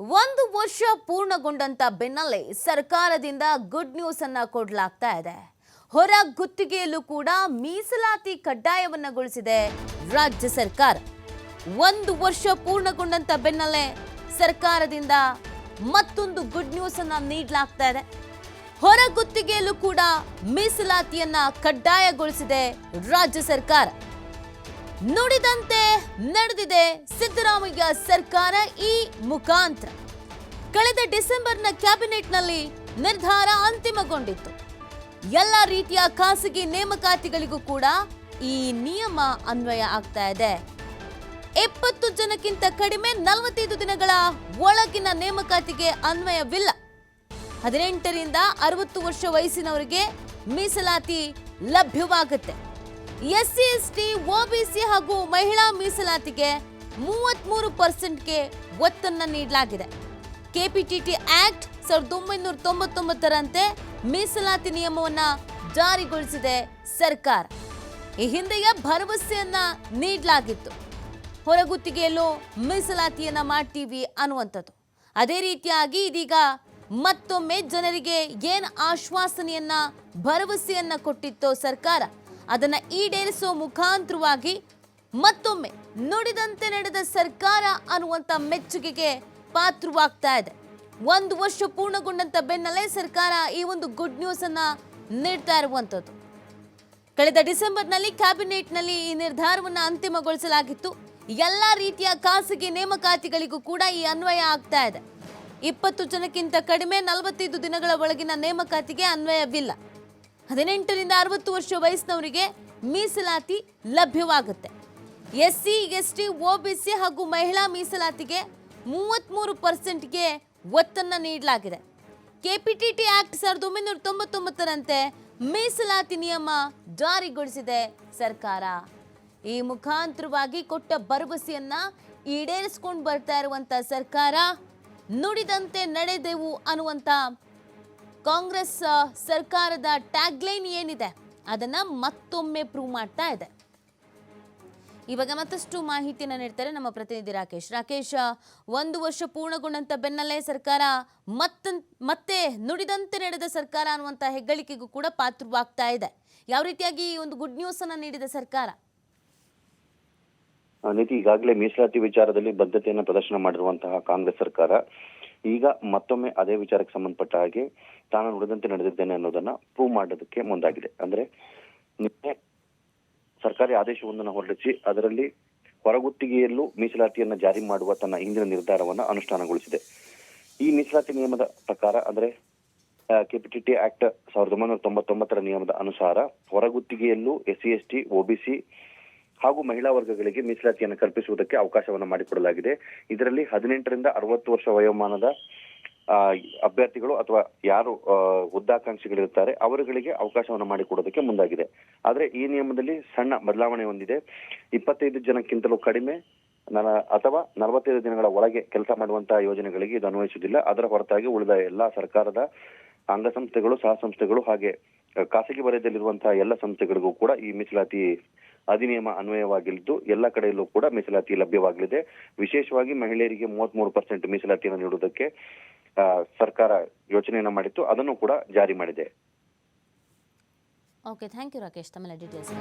ಒಂದು ವರ್ಷ ಪೂರ್ಣಗೊಂಡಂತ ಬೆನ್ನಲ್ಲೇ ಸರ್ಕಾರದಿಂದ ಗುಡ್ ನ್ಯೂಸ್ ಅನ್ನ ಕೊಡಲಾಗ್ತಾ ಇದೆ. ಹೊರ ಗುತ್ತಿಗೆಯಲ್ಲೂ ಕೂಡ ಮೀಸಲಾತಿ ಕಡ್ಡಾಯವನ್ನಗೊಳಿಸಿದೆ ರಾಜ್ಯ ಸರ್ಕಾರ. ಒಂದು ವರ್ಷ ಪೂರ್ಣಗೊಂಡಂತ ಬೆನ್ನಲ್ಲೇ ಸರ್ಕಾರದಿಂದ ಮತ್ತೊಂದು ಗುಡ್ ನ್ಯೂಸ್ ಅನ್ನ ನೀಡಲಾಗ್ತಾ ಇದೆ. ಹೊರ ಗುತ್ತಿಗೆಯಲ್ಲೂ ಕೂಡ ಮೀಸಲಾತಿಯನ್ನ ಕಡ್ಡಾಯಗೊಳಿಸಿದೆ ರಾಜ್ಯ ಸರ್ಕಾರ. ನುಡಿದಂತೆ ನಡೆದಿದೆ ಸಿದ್ದರಾಮಯ್ಯ ಸರ್ಕಾರ ಈ ಮುಖಾಂತರ. ಕಳೆದ ಡಿಸೆಂಬರ್ನ ಕ್ಯಾಬಿನೆಟ್ನಲ್ಲಿ ನಿರ್ಧಾರ ಅಂತಿಮಗೊಂಡಿತ್ತು. ಎಲ್ಲ ರೀತಿಯ ಖಾಸಗಿ ನೇಮಕಾತಿಗಳಿಗೂ ಕೂಡ ಈ ನಿಯಮ ಅನ್ವಯ ಆಗ್ತಾ ಇದೆ. ಎಪ್ಪತ್ತು ಜನಕ್ಕಿಂತ ಕಡಿಮೆ ನಲವತ್ತೈದು ದಿನಗಳ ಒಳಗಿನ ನೇಮಕಾತಿಗೆ ಅನ್ವಯವಿಲ್ಲ. ಹದಿನೆಂಟರಿಂದ ಅರವತ್ತು ವರ್ಷ ವಯಸ್ಸಿನವರಿಗೆ ಮೀಸಲಾತಿ ಲಭ್ಯವಾಗುತ್ತೆ. ಎಸ್ಸಿ, ಎಸ್ಟಿ ಒಬಿಸಿ ಹಾಗೂ ಮಹಿಳಾ ಮೀಸಲಾತಿಗೆ ಮೂವತ್ತ್ಮೂರು ಪರ್ಸೆಂಟ್ಗೆ ಒತ್ತನ್ನು ನೀಡಲಾಗಿದೆ. ಕೆಪಿಟಿಟಿ ಆಕ್ಟ್ ಸಾವಿರದ ಒಂಬೈನೂರ ತೊಂಬತ್ತೊಂಬತ್ತರಂತೆ ಮೀಸಲಾತಿ ನಿಯಮವನ್ನು ಜಾರಿಗೊಳಿಸಿದೆ ಸರ್ಕಾರ. ಈ ಹಿಂದೆಯ ಭರವಸೆಯನ್ನ ನೀಡಲಾಗಿತ್ತು. ಹೊರಗುತ್ತಿಗೆಯಲ್ಲೂ ಮೀಸಲಾತಿಯನ್ನ ಮಾಡ್ತೀವಿ ಅನ್ನುವಂಥದ್ದು. ಅದೇ ರೀತಿಯಾಗಿ ಇದೀಗ ಮತ್ತೊಮ್ಮೆ ಜನರಿಗೆ ಏನು ಆಶ್ವಾಸನೆಯನ್ನ, ಭರವಸೆಯನ್ನ ಕೊಟ್ಟಿತ್ತೋ ಸರ್ಕಾರ ಅದನ್ನ ಈಡೇರಿಸೋ ಮುಖಾಂತರವಾಗಿ ಮತ್ತೊಮ್ಮೆ ನುಡಿದಂತೆ ನಡೆದ ಸರ್ಕಾರ ಅನ್ನುವಂಥ ಮೆಚ್ಚುಗೆಗೆ ಪಾತ್ರವಾಗ್ತಾ ಇದೆ. ಒಂದು ವರ್ಷ ಪೂರ್ಣಗೊಂಡಂತ ಬೆನ್ನಲ್ಲೇ ಸರ್ಕಾರ ಈ ಒಂದು ಗುಡ್ ನ್ಯೂಸ್ ಅನ್ನ ನೀಡ್ತಾ ಇರುವಂಥದ್ದು ಕಳೆದ ಡಿಸೆಂಬರ್ನಲ್ಲಿ ಕ್ಯಾಬಿನೆಟ್ನಲ್ಲಿ ಈ ನಿರ್ಧಾರವನ್ನು ಅಂತಿಮಗೊಳಿಸಲಾಗಿತ್ತು. ಎಲ್ಲ ರೀತಿಯ ಖಾಸಗಿ ನೇಮಕಾತಿಗಳಿಗೂ ಕೂಡ ಈ ಅನ್ವಯ ಆಗ್ತಾ ಇದೆ. ಇಪ್ಪತ್ತು ಜನಕ್ಕಿಂತ ಕಡಿಮೆ ನಲವತ್ತೈದು ದಿನಗಳ ಒಳಗಿನ ನೇಮಕಾತಿಗೆ ಅನ್ವಯವಿಲ್ಲ. ಹದಿನೆಂಟರಿಂದ ಅರವತ್ತು ವರ್ಷ ವಯಸ್ಸಿನವರಿಗೆ ಮೀಸಲಾತಿ ಲಭ್ಯವಾಗುತ್ತೆ. ಒ ಬಿ ಸಿ ಹಾಗೂ ಮಹಿಳಾ ಮೀಸಲಾತಿಗೆ ಮೂವತ್ತ್ಮೂರು ಪರ್ಸೆಂಟ್ಗೆ ಒತ್ತನ್ನು ನೀಡಲಾಗಿದೆ. ಕೆಪಿಟಿಟಿ ಆಕ್ಟ್ ಸಾವಿರದ ಒಂಬೈನೂರ ತೊಂಬತ್ತೊಂಬತ್ತರಂತೆ ಮೀಸಲಾತಿ ನಿಯಮ ಜಾರಿಗೊಳಿಸಿದೆ ಸರ್ಕಾರ. ಈ ಮುಖಾಂತರವಾಗಿ ಕೊಟ್ಟ ಭರವಸೆಯನ್ನು ಈಡೇರಿಸ್ಕೊಂಡು ಬರ್ತಾ ಇರುವಂಥ ಸರ್ಕಾರ ನುಡಿದಂತೆ ನಡೆದೆವು ಅನ್ನುವಂತ ಕಾಂಗ್ರೆಸ್ ಸರ್ಕಾರದ ಟ್ಯಾಗ್ಲೈನ್ ಏನಿದೆ, ಅದನ್ನ ಮತ್ತೊಮ್ಮೆ ಪ್ರೂವ್ ಮಾಡ್ತಾ ಇದೆ. ಇವಾಗ ಮತ್ತಷ್ಟು ಮಾಹಿತಿಯನ್ನು ನೀಡ್ತಾರೆ ನಮ್ಮ ಪ್ರತಿನಿಧಿ ರಾಕೇಶ್. ರಾಕೇಶ್ ಒಂದು ವರ್ಷ ಪೂರ್ಣಗೊಂಡಂತ ಬೆನ್ನಲ್ಲೇ ಸರ್ಕಾರ ಮತ್ತ ಮತ್ತೆ ನುಡಿದಂತೆ ನಡೆದ ಸರ್ಕಾರ ಅನ್ನುವಂಥ ಹೆಗ್ಗಳಿಕೆಗೂ ಕೂಡ ಪಾತ್ರವಾಗ್ತಾ ಇದೆ. ಯಾವ ರೀತಿಯಾಗಿ ಈ ಒಂದು ಗುಡ್ ನ್ಯೂಸ್ ಅನ್ನ ನೀಡಿದೆ ಸರ್ಕಾರ? ನೀತಿ ಈಗಾಗಲೇ ಮೀಸಲಾತಿ ವಿಚಾರದಲ್ಲಿ ಬದ್ಧತೆಯನ್ನು ಪ್ರದರ್ಶನ ಮಾಡಿರುವಂತಹ ಕಾಂಗ್ರೆಸ್ ಸರ್ಕಾರ ಈಗ ಮತ್ತೊಮ್ಮೆ ಅದೇ ವಿಚಾರಕ್ಕೆ ಸಂಬಂಧಪಟ್ಟ ಹಾಗೆ ತಾನು ನುಡಿದಂತೆ ನಡೆದಿದ್ದೇನೆ ಅನ್ನೋದನ್ನ ಪ್ರೂವ್ ಮಾಡೋದಕ್ಕೆ ಮುಂದಾಗಿದೆ. ಅಂದ್ರೆ ನಿನ್ನೆ ಸರ್ಕಾರಿ ಆದೇಶವೊಂದನ್ನು ಹೊರಡಿಸಿ ಅದರಲ್ಲಿ ಹೊರಗುತ್ತಿಗೆಯಲ್ಲೂ ಮೀಸಲಾತಿಯನ್ನ ಜಾರಿ ಮಾಡುವ ತನ್ನ ಹಿಂದಿನ ನಿರ್ಧಾರವನ್ನ ಅನುಷ್ಠಾನಗೊಳಿಸಿದೆ. ಈ ಮೀಸಲಾತಿ ನಿಯಮದ ಪ್ರಕಾರ ಅಂದ್ರೆ ಕೆಪಿಟಿಟಿ ಆಕ್ಟ್ ಸಾವಿರದ ಒಂಬೈನೂರ ತೊಂಬತ್ತೊಂಬತ್ತರ ನಿಯಮದ ಅನುಸಾರ ಹೊರಗುತ್ತಿಗೆಯಲ್ಲೂ ಎಸ್ಸಿ ಎಸ್ ಟಿ ಒಬಿಸಿ ಹಾಗೂ ಮಹಿಳಾ ವರ್ಗಗಳಿಗೆ ಮೀಸಲಾತಿಯನ್ನು ಕಲ್ಪಿಸುವುದಕ್ಕೆ ಅವಕಾಶವನ್ನು ಮಾಡಿಕೊಡಲಾಗಿದೆ. ಇದರಲ್ಲಿ ಹದಿನೆಂಟರಿಂದ ಅರವತ್ತು ವರ್ಷ ವಯೋಮಾನದ ಅಭ್ಯರ್ಥಿಗಳು ಅಥವಾ ಯಾರು ಉದ್ದಾಕಾಂಕ್ಷಿಗಳಿರುತ್ತಾರೆ ಅವರುಗಳಿಗೆ ಅವಕಾಶವನ್ನು ಮಾಡಿಕೊಡೋದಕ್ಕೆ ಮುಂದಾಗಿದೆ. ಆದರೆ ಈ ನಿಯಮದಲ್ಲಿ ಸಣ್ಣ ಬದಲಾವಣೆ ಹೊಂದಿದೆ. ಇಪ್ಪತ್ತೈದು ಜನಕ್ಕಿಂತಲೂ ಕಡಿಮೆ ಅಥವಾ ನಲವತ್ತೈದು ದಿನಗಳ ಒಳಗೆ ಕೆಲಸ ಮಾಡುವಂತಹ ಯೋಜನೆಗಳಿಗೆ ಇದು ಅನ್ವಯಿಸುವುದಿಲ್ಲ. ಅದರ ಹೊರತಾಗಿ ಉಳಿದ ಎಲ್ಲಾ ಸರ್ಕಾರದ ಅಂಗಸಂಸ್ಥೆಗಳು ಸಹ ಸಂಸ್ಥೆಗಳು ಹಾಗೆ ಖಾಸಗಿ ವಲಯದಲ್ಲಿರುವಂತಹ ಎಲ್ಲ ಸಂಸ್ಥೆಗಳಿಗೂ ಕೂಡ ಈ ಮೀಸಲಾತಿ ಅಧಿನಿಯಮ ಅನ್ವಯವಾಗಲಿದ್ದು ಎಲ್ಲ ಕಡೆಯಲ್ಲೂ ಕೂಡ ಮೀಸಲಾತಿ ಲಭ್ಯವಾಗಲಿದೆ. ವಿಶೇಷವಾಗಿ ಮಹಿಳೆಯರಿಗೆ ಮೂವತ್ತ್ ಮೂರು ಪರ್ಸೆಂಟ್ ಮೀಸಲಾತಿಯನ್ನು ನೀಡುವುದಕ್ಕೆ ಸರ್ಕಾರ ಯೋಚನೆಯನ್ನ ಮಾಡಿತ್ತು. ಅದನ್ನು ಕೂಡ ಜಾರಿ ಮಾಡಿದೆ. ಓಕೆ ಥ್ಯಾಂಕ್ ಯು ರಾಕೇಶ್ ತಮ್ಮೆಲ್ಲ ಡೀಟೇಲ್ಸ್